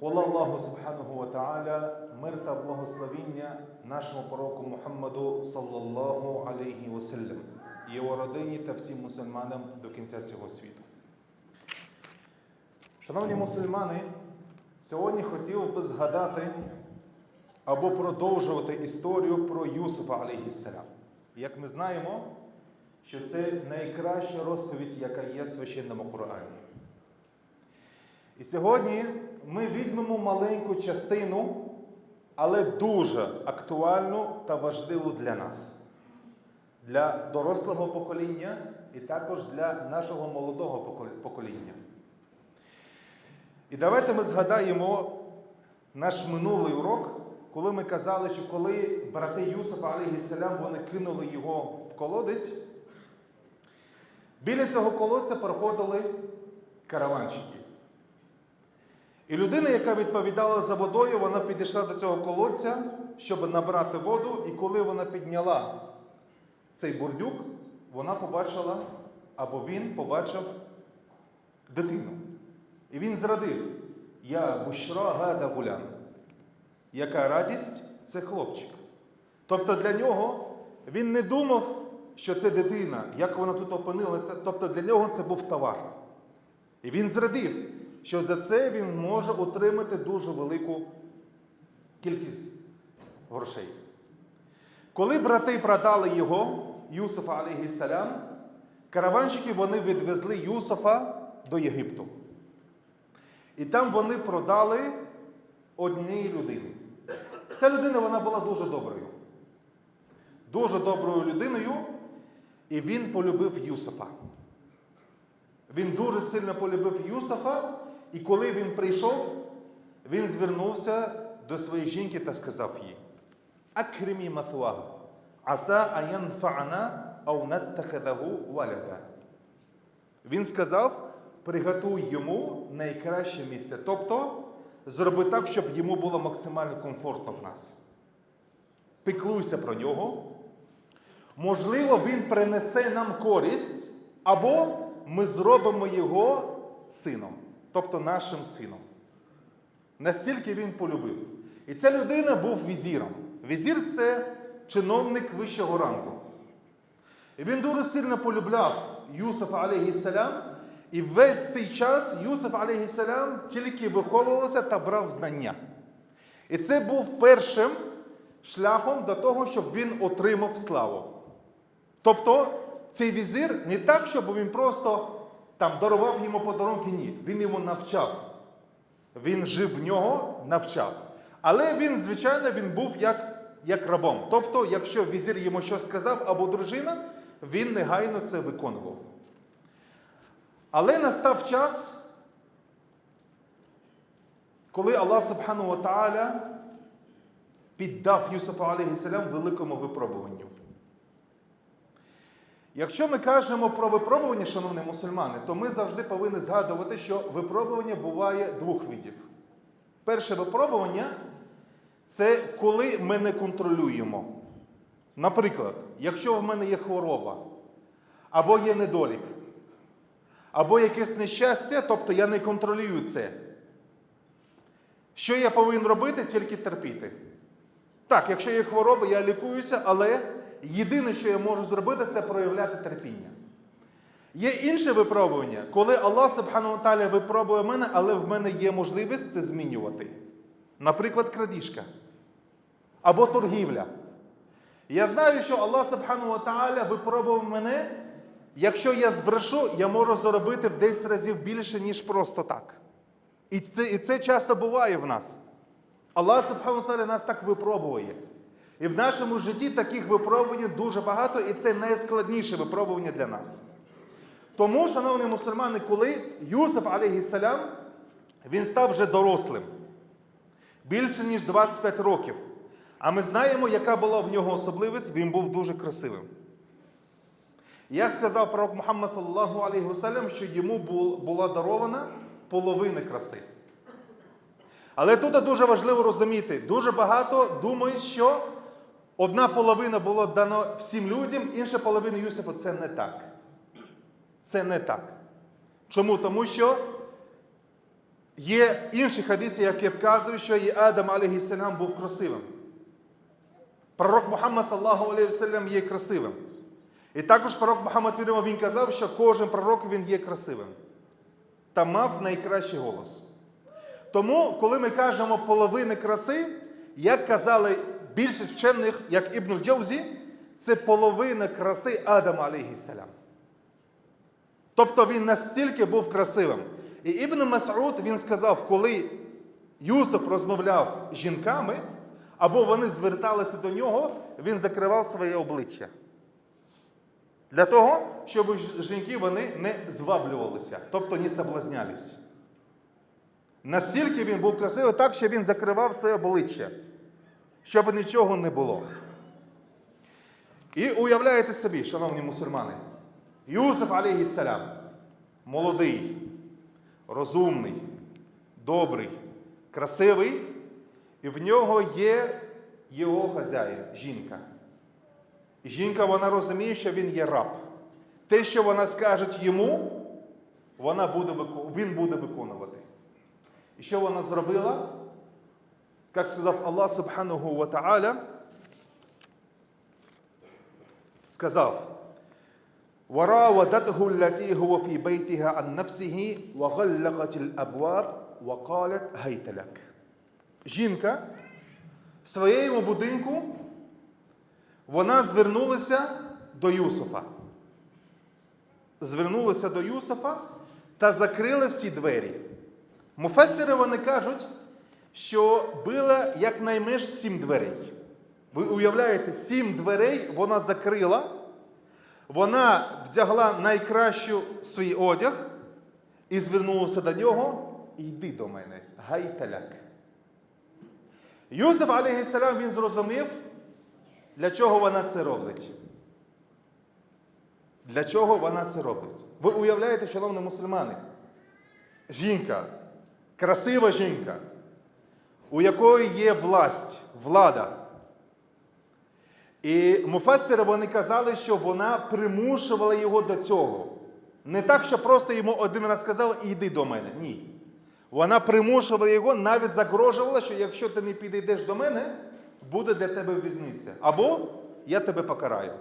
Хвала Аллаху Субханаху Ta'ala, мир та благословіння нашому пророку Мухаммаду саллаллаху алейхі васеллям, його родині та всім мусульманам до кінця цього світу. Шановні мусульмани, сьогодні хотів би згадати або продовжувати історію про Юсуфа алейхіссалям. Як ми знаємо, що це найкраща розповідь, яка є в священному Корані. І сьогодні ми візьмемо маленьку частину, але дуже актуальну та важливу для нас, для дорослого покоління і також для нашого молодого покоління. І давайте ми згадаємо наш минулий урок, коли ми казали, що коли брати Юсуфа, алейхіссалям, вони кинули його в колодець, біля цього колодця проходили караванчики. І людина, яка відповідала за водою, вона підійшла до цього колодця, щоб набрати воду, і коли вона підняла цей бурдюк, вона побачила, або він побачив дитину. І він зрадив: Я бушра гада гулян. Яка радість це хлопчик. Тобто для нього він не думав, що це дитина, як вона тут опинилася. Тобто для нього це був товар. І він зрадів, що за це він може отримати дуже велику кількість грошей. Коли брати продали його, Юсуфа, алейхіссалям, караванщики вони відвезли Юсуфа до Єгипту. І там вони продали однієї людини. Ця людина вона була дуже доброю. Дуже доброю людиною, і він полюбив Юсуфа. Він дуже сильно полюбив Юсуфа, і коли він прийшов, він звернувся до своєї жінки та сказав їй: Акримі маthwahу, аса аянфa'ана ау наттахадаху валяда. Він сказав: приготуй йому найкраще місце. Тобто, зроби так, щоб йому було максимально комфортно в нас. Піклуйся про нього. Можливо, він принесе нам користь, або ми зробимо його сином, тобто нашим сином. Настільки він полюбив. І ця людина був візіром. Візір це чиновник вищого рангу. І він дуже сильно полюбляв Юсуфа алейхіссалям, і весь цей час Юсуф алейхіссалям тільки виховувався та брав знання. І це був першим шляхом до того, щоб він отримав славу. Тобто цей візир не так, щоб він просто там дарував йому подарунки, ні. Він йому навчав. Він жив в нього, навчав. Але він, звичайно, він був як, як рабом. Тобто, якщо візир йому щось сказав або дружина, він негайно це виконував. Але настав час, коли Аллах Субхану Та'аля піддав Юсуфу алейхіссалям великому випробуванню. Якщо ми кажемо про випробування, шановні мусульмани, то ми завжди повинні згадувати, що випробування буває двох видів. Перше випробування це коли ми не контролюємо. Наприклад, якщо в мене є хвороба, або є недолік, або якесь нещастя, тобто я не контролюю це. Що я повинен робити, тільки терпіти. Так, якщо є хвороба, я лікуюся, але єдине, що я можу зробити, це проявляти терпіння. Є інше випробування, коли Аллах Субхану Таля випробує мене, але в мене є можливість це змінювати. Наприклад, крадіжка або торгівля. Я знаю, що Аллах Субхану Таля випробував мене. Якщо я збрешу, я можу заробити в 10 разів більше, ніж просто так. І це, часто буває в нас. Аллах Субхану Таля нас так випробує. І в нашому житті таких випробувань дуже багато, і це найскладніше випробування для нас. Тому, шановні мусульмани, коли Юсуф, алейхіссалям, він став вже дорослим, більше ніж 25 років. А ми знаємо, яка була в нього особливість, він був дуже красивим. Як сказав пророк Мухаммад вассалям, що йому була дарована половина краси. Але тут дуже важливо розуміти, дуже багато думають, що одна половина була дана всім людям, інша половина Юсифа це не так. Це не так. Чому? Тому що Є інші хадиси, які вказують, що і Адам алейхіссалям був красивим. Пророк Мухаммад саллаху алейхі вассалям є красивим. І також пророк Мухаммад віримо, він казав, що кожен пророк він є красивим та мав найкращий голос. Тому, коли ми кажемо половини краси, як казали більшість вчених, як Ібн Джоузі, це половина краси Адама алейхіссалям. Тобто він настільки був красивим. І Ібн Мас'уд він сказав, коли Юсуф розмовляв з жінками, або вони зверталися до нього, він закривав своє обличчя. Для того, щоб жінки вони не зваблювалися, тобто не соблазнялись. Настільки він був красивий, так що він закривав своє обличчя, щоб нічого не було. І уявляєте собі, шановні мусульмани, Юсуф, алейхіссалям, молодий, розумний, добрий, красивий, і в нього є його хазяїн, жінка. І жінка вона розуміє, що він є раб. Те, що вона скаже йому, вона буде, він буде виконувати. І що вона зробила? Як сказав Аллах Субханаху ва Ta'ala, сказав, وراودته التي هو في بيتها عن نفسه وغلقت الأبواب وقالت هيت لك. Жінка в своєму будинку вона звернулася до Юсуфа. Звернулася до Юсуфа та закрила всі двері. Муфесери вони кажуть, що було якнайменш сім дверей. Ви уявляєте, сім дверей вона закрила, вона вдягла найкращу свій одяг і звернулася до нього. Йди до мене, гайталяк. Юсиф, алейхіссалям, він зрозумів, для чого вона це робить. Для чого вона це робить? Ви уявляєте, шановні мусульмани, жінка, красива жінка, у якої є власть, влада. І муфассери вони казали, що вона примушувала його до цього. Не так, що просто йому один раз сказала, іди до мене. Ні. Вона примушувала його, навіть загрожувала, що якщо ти не підійдеш до мене, буде для тебе візниця. Або я тебе покараю.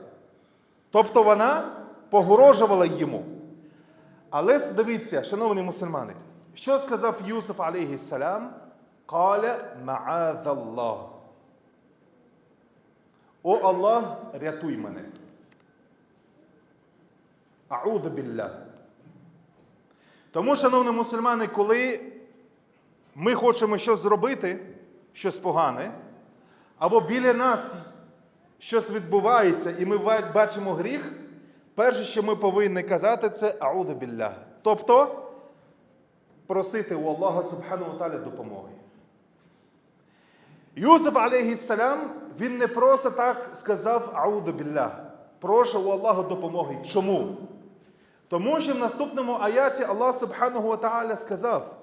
Тобто вона погрожувала йому. Але дивіться, шановні мусульмани, що сказав Юсуф алейхіссалям? Каля ма'адаллах. О Аллах, рятуй мене. Ауду біллах. Тому, шановні мусульмани, коли ми хочемо щось зробити, щось погане, або біля нас щось відбувається, і ми бачимо гріх, перше, що ми повинні казати, це ауду біллах. Тобто просити у Аллаха Субхану Тааля допомоги. Юсуф, алейхіссалям, він не просто так сказав ауду біллах. Прошу у Аллаха допомоги. Чому? Тому що в наступному аяті Аллах Субхану Тааля сказав,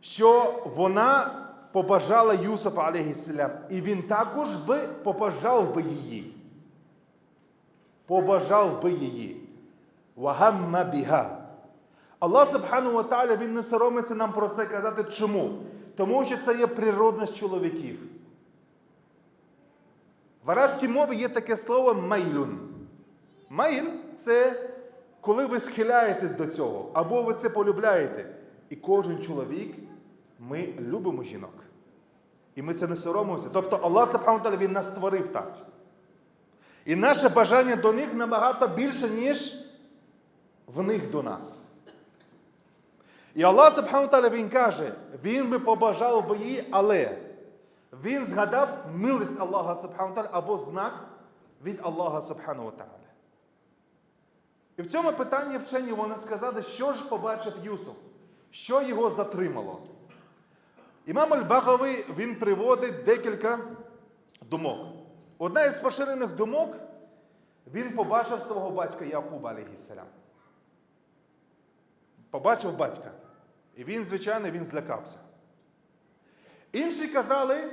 що вона побажала Юсуфа, алейхіссалям, і він також би побажав би її. Побажав би її. Вагамма біга. Аллах Субхану Тааля, він не соромиться нам про це казати. Чому? Тому що це є природність чоловіків. В арабській мові є таке слово майлюн. Майл це коли ви схиляєтесь до цього, або ви це полюбляєте. І кожен чоловік, ми любимо жінок. І ми це не соромимося. Тобто Аллах Субхану Він нас створив так. І наше бажання до них набагато більше, ніж в них до нас. І Аллах Субхану Тааля, Він каже, Він би побажав би її, але Він згадав милість Аллаха Субхану Тааля або знак від Аллаха Субхану Тааля. І в цьому питанні вчені вони сказали, що ж побачив Юсуф, що його затримало. Імам Аль-Багави він приводить декілька думок. Одна із поширених думок, він побачив свого батька Якуба, алейхіссалям. Побачив батька. І він, звичайно, він злякався. Інші казали,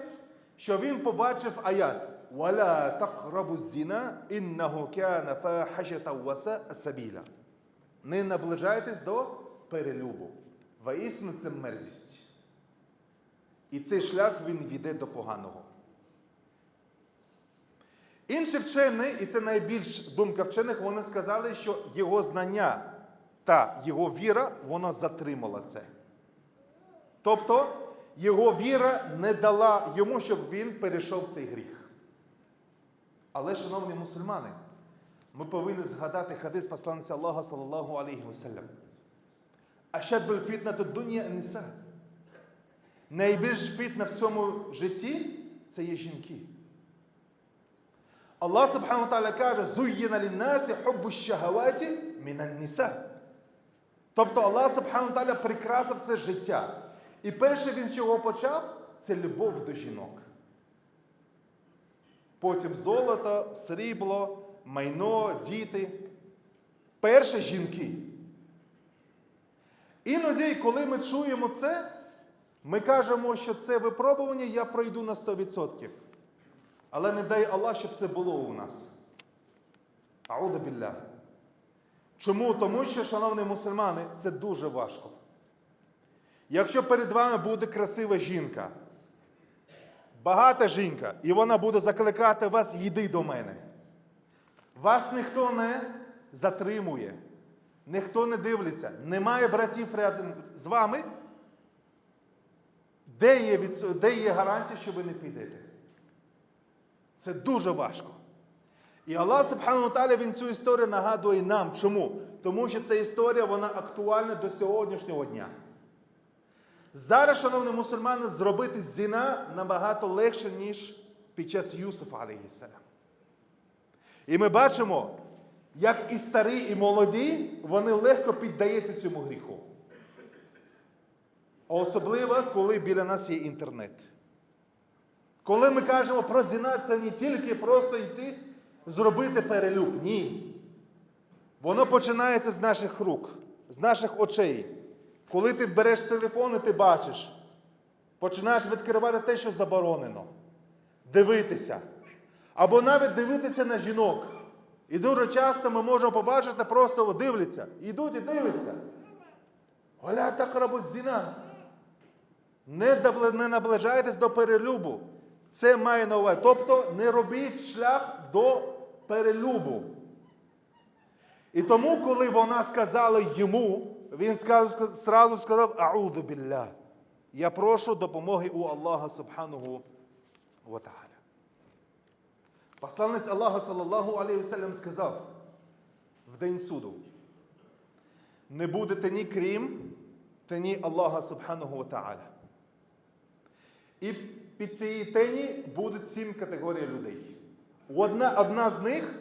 що він побачив аят «Валя такрабу зіна, іннагу кяна фахашата сабіля». Не наближайтесь до перелюбу. Воістину це мерзість. І цей шлях він веде до поганого. Інші вчені, і це найбільш думка вчених, вони сказали, що його знання та його віра, вона затримала це. Тобто його віра не дала йому, щоб він перейшов цей гріх. Але, шановні мусульмани, ми повинні згадати хадис посланця Аллаха, саллаллаху алейхи вассалям. Ашад буль фітна то дуня ниса. Найбільш фітна в цьому житті це є жінки. Subhanahu wa ta'ala каже, зуїна ліннасі хуббу щахаваті мінан ниса. Тобто Аллах wa ta'ala прикрасив це життя. І перше він з чого почав, це любов до жінок. Потім золото, срібло, майно, діти. Перше жінки. Іноді, коли ми чуємо це, ми кажемо, що це випробування я пройду на 100%. Але не дай Аллах, щоб це було у нас. Ауда білля. Чому? Тому що, шановні мусульмани, це дуже важко. Якщо перед вами буде красива жінка, багата жінка, і вона буде закликати вас, йди до мене. Вас ніхто не затримує, ніхто не дивиться, немає братів рядом з вами. Де є, від- де є гарантія, що ви не підете? Це дуже важко. І Аллах Субхану Таля Він цю історію нагадує нам. Чому? Тому що ця історія вона актуальна до сьогоднішнього дня. Зараз, шановні мусульмани, зробити зіна набагато легше, ніж під час Юсуфа, алейхіссалям. І ми бачимо, як і старі, і молоді, вони легко піддаються цьому гріху. Особливо, коли біля нас є інтернет. Коли ми кажемо про зіна, це не тільки просто йти зробити перелюб. Ні. Воно починається з наших рук, з наших очей. Коли ти береш телефон і ти бачиш, починаєш відкривати те, що заборонено, дивитися. Або навіть дивитися на жінок. І дуже часто ми можемо побачити, просто дивляться. Йдуть і дивляться. Оля так зіна. Не наближайтесь до перелюбу. Це має на увазі. Тобто не робіть шлях до перелюбу. І тому, коли вона сказала йому, він сразу сказав Ауду білля. Я прошу допомоги у Аллаха Субхану ва Та'аля. Посланець Аллаха, саллаллаху алейхи сказав в день суду. Не будете ні крім, та ні Аллаха Субхану ва. І під цієї тені будуть сім категорій людей. Одна, одна з них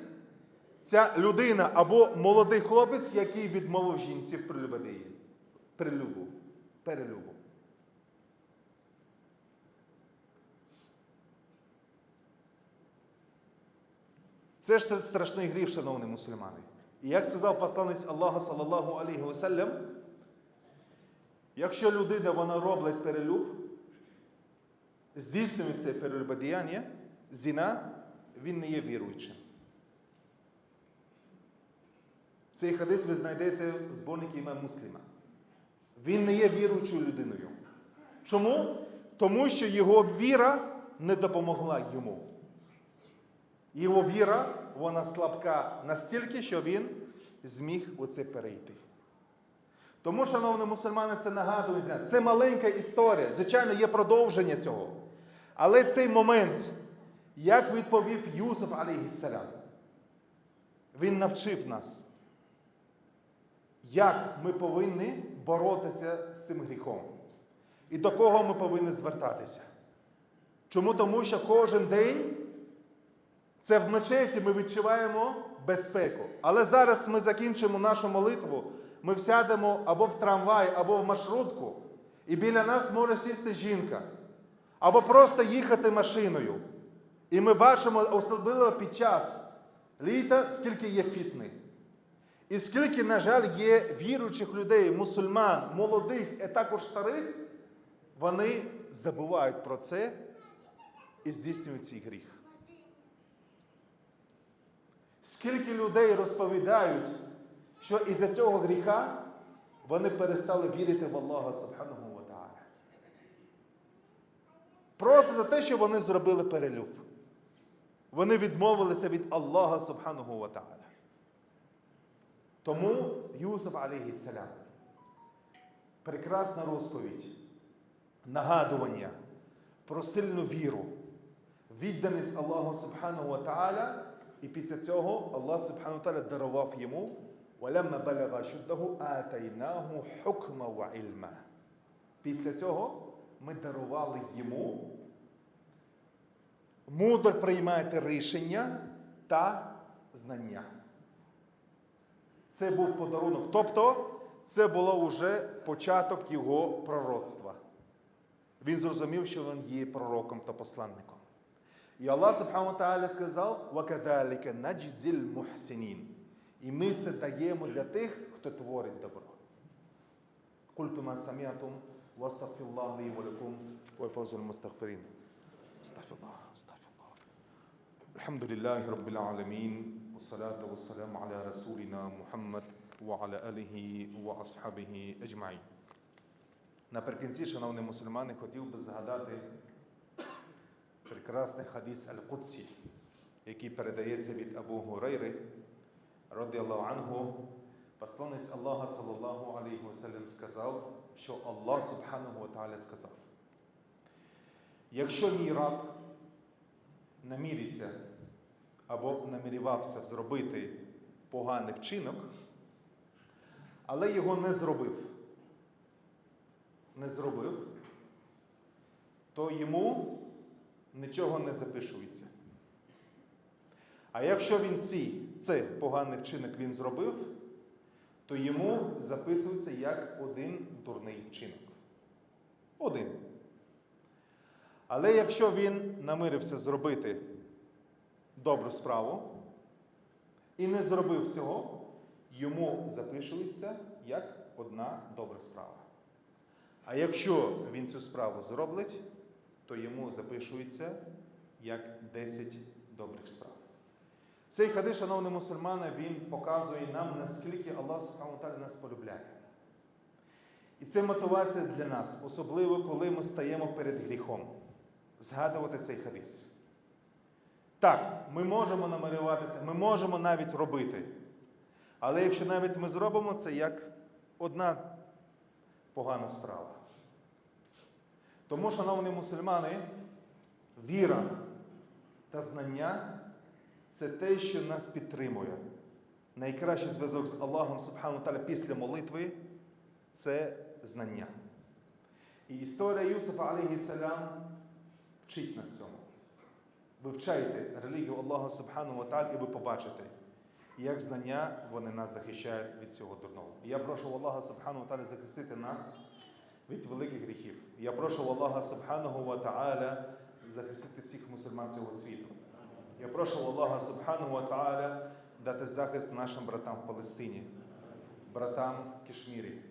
ця людина або молодий хлопець, який відмовив жінці в прелюбодії. Прелюбу. Перелюбу. Це ж страшний гріх, шановні мусульмани. І як сказав посланець Аллаха, саллаллаху алейхи вассалям, якщо людина вона робить перелюб, здійснює це перелюбодіяння, зіна, він не є віруючим. Цей хадис ви знайдете в зборнику ім'я Мусліма. Він не є віруючою людиною. Чому? Тому що його віра не допомогла йому. Його віра, вона слабка настільки, що він зміг у це перейти. Тому, шановні мусульмани, це нагадує. Це маленька історія. Звичайно, є продовження цього. Але цей момент, як відповів Юсуф, алейхіссалям, він навчив нас, як ми повинні боротися з цим гріхом. І до кого ми повинні звертатися. Чому? Тому що кожен день це в мечеті ми відчуваємо безпеку. Але зараз ми закінчимо нашу молитву, ми всядемо або в трамвай, або в маршрутку, і біля нас може сісти жінка, або просто їхати машиною. І ми бачимо, особливо під час літа, скільки є фітни. І скільки, на жаль, є віруючих людей, мусульман, молодих, і також старих, вони забувають про це і здійснюють цей гріх. Скільки людей розповідають, що із-за цього гріха Вони перестали вірити в Аллаха Та'аля. Просто за те, що вони зробили перелюб. Вони відмовилися від Аллаха Субханого Ва Та'аля. Тому Юсуф алейхіссалям, прекрасна розповідь, нагадування про сильну віру, відданість Аллаху Субхану Ва Та'аля, і після цього Аллах Субхану Ва Та'аля дарував йому وَلَمَّا بَلَغَ شُدَّهُ آتَيْنَاهُ حُكْمًا وَعِلْمًا Після цього ми дарували йому. Мудро приймати рішення та знання. Це був подарунок. Тобто, це було вже початок його пророцтва. Він зрозумів, що він є пророком та посланником. І Аллах Субхану Тааля сказав: «Вакадаліка наджзіль мухсінін». І ми це даємо для тих, хто творить добро. Культума саміатум واستغفر الله لي ولكم وفوز المستغفرين استغفر الله استغفر الله الحمد لله رب العالمين والصلاة والسلام على رسولنا محمد وعلى آله وأصحابه أجمعين Наприкінці, шановні мусульмани, хотів би згадати прекрасний хадіс Аль-Кудсі, який передається від Абу Гурейри, радіаллаху анху, посланець Аллаха, саллаллаху алейхи вассалям, сказав, що Аллах Субхану Тааля сказав, якщо мій раб наміриться або намірювався зробити поганий вчинок, але його не зробив, не зробив, то йому нічого не запишується. А якщо він ці, це поганий вчинок він зробив, то йому записується як один дурний вчинок. Один. Але якщо він намирився зробити добру справу і не зробив цього, йому запишується як одна добра справа. А якщо він цю справу зробить, то йому запишується як 10 добрих справ. Цей хадис, шановні мусульмани, він показує нам, наскільки Аллах Субхану нас полюбляє. І це мотивація для нас, особливо коли ми стаємо перед гріхом, згадувати цей хадис. Так, ми можемо намалюватися, ми можемо навіть робити. Але якщо навіть ми зробимо це як одна погана справа. Тому, шановні мусульмани, віра та знання це те, що нас підтримує. Найкращий зв'язок з Аллахом Субхану Таля після молитви це знання. І історія Юсуфа, алейхіссалям, вчить нас цьому. Вивчайте релігію Аллаха Субхану Ва Та'аля, і ви побачите, як знання вони нас захищають від цього дурного. І я прошу Аллаха Субхану Ва Та'аля захистити нас від великих гріхів. Я прошу Аллаха Субхану Та'аля захистити всіх мусульман цього світу. Я прошу Аллаха Субхану Ва Та'аля дати захист нашим братам в Палестині, братам в Кишмірі,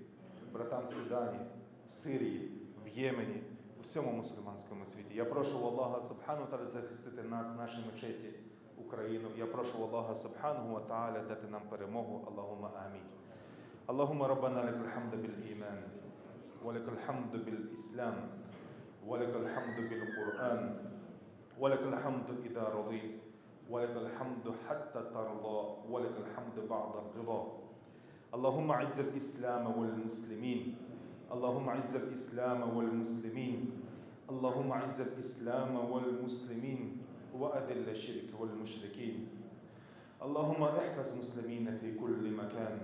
братам в Судані, в Сирії, в Ємені, у всьому мусульманському світі. Я прошу Аллаха Субхану Та'аля захистити нас, наші мечеті, Україну. Я прошу Аллаха Субхану Ва Та'аля дати нам перемогу. Аллахума амінь. اللهم ربنا لك الحمد بالإيمان ولك الحمد بالإسلام ولك الحمد بالقرآن ولك الحمد إذا رضيت ولك الحمد حتى ترضى ولك الحمد بعد الرضا. اللهم عز الإسلام والمسلمين. اللهم عز الإسلام والمسلمين. اللهم عز الإسلام والمسلمين. وأذل الشرك والمشركين. اللهم احفظ مسلمين في كل مكان.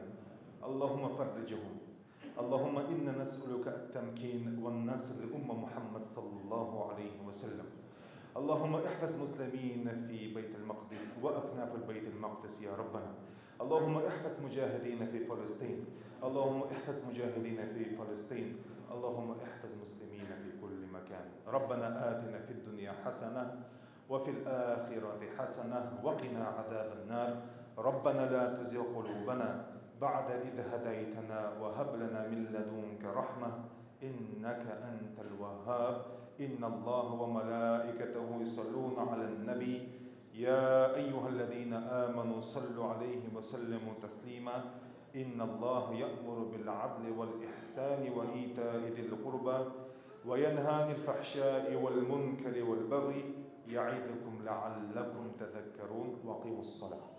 اللهم فرجهم. اللهم إنا نسألك التمكين والنصر لأمة محمد صلى الله عليه وسلم. اللهم احفظ مسلمين في بيت المقدس وأكناف البيت المقدس يا ربنا. اللهم احفظ مجاهدين في فلسطين. اللهم احفظ مجاهدين في فلسطين. اللهم احفظ مسلمين في كل مكان. ربنا آتنا في الدنيا حسنة وفي الآخرة حسنة وقنا عذاب النار. ربنا لا تزغ قلوبنا بعد إذ هديتنا وهب لنا من لدنك رحمة إنك أنت الوهاب. إن الله وملائكته يصلون على النبي. يا أيها الذين آمنوا صلوا عليه وسلموا تسليما. إن الله يأمر بالعدل والإحسان وإيتاء ذي القربى وينهى عن الفحشاء والمنكر والبغي يعظكم لعلكم تذكرون. وأقيموا الصلاة.